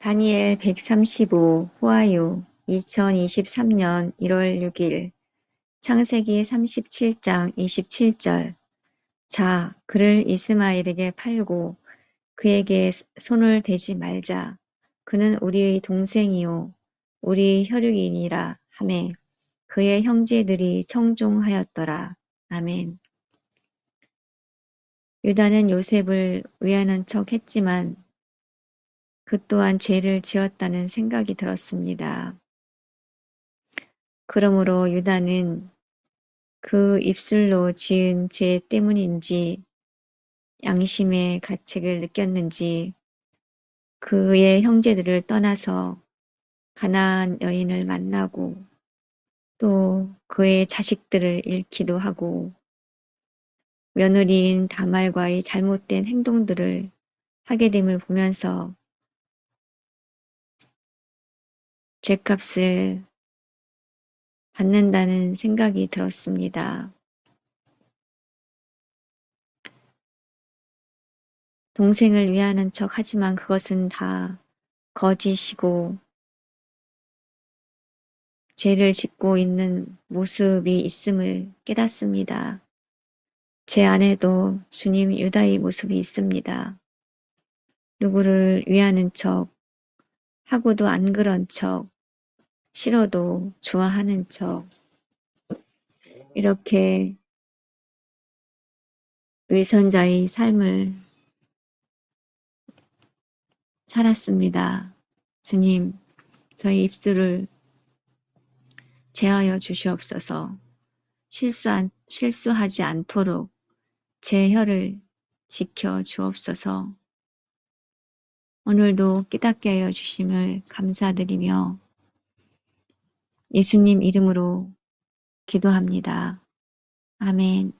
다니엘 135 호아유 2023년 1월 6일 창세기 37장 27절 자 그를 이스마엘에게 팔고 그에게 손을 대지 말자 그는 우리의 동생이요 우리 혈육이니라 하매 그의 형제들이 청종하였더라. 아멘. 유다는 요셉을 위하는 척 했지만 그 또한 죄를 지었다는 생각이 들었습니다. 그러므로 유다는 그 입술로 지은 죄 때문인지 양심의 가책을 느꼈는지 그의 형제들을 떠나서 가나안 여인을 만나고 또 그의 자식들을 잃기도 하고 며느리인 다말과의 잘못된 행동들을 하게 됨을 보면서 죗값을 받는다는 생각이 들었습니다. 동생을 위하는 척 하지만 그것은 다 거짓이고 죄를 짓고 있는 모습이 있음을 깨닫습니다. 제 안에도 주님 유다의 모습이 있습니다. 누구를 위하는 척, 하고도 안 그런 척, 싫어도 좋아하는 척, 이렇게 위선자의 삶을 살았습니다. 주님, 저희 입술을 제하여 주시옵소서 실수 실수하지 않도록 제 혀를 지켜 주옵소서 오늘도 깨닫게 하여 주심을 감사드리며 예수님 이름으로 기도합니다. 아멘.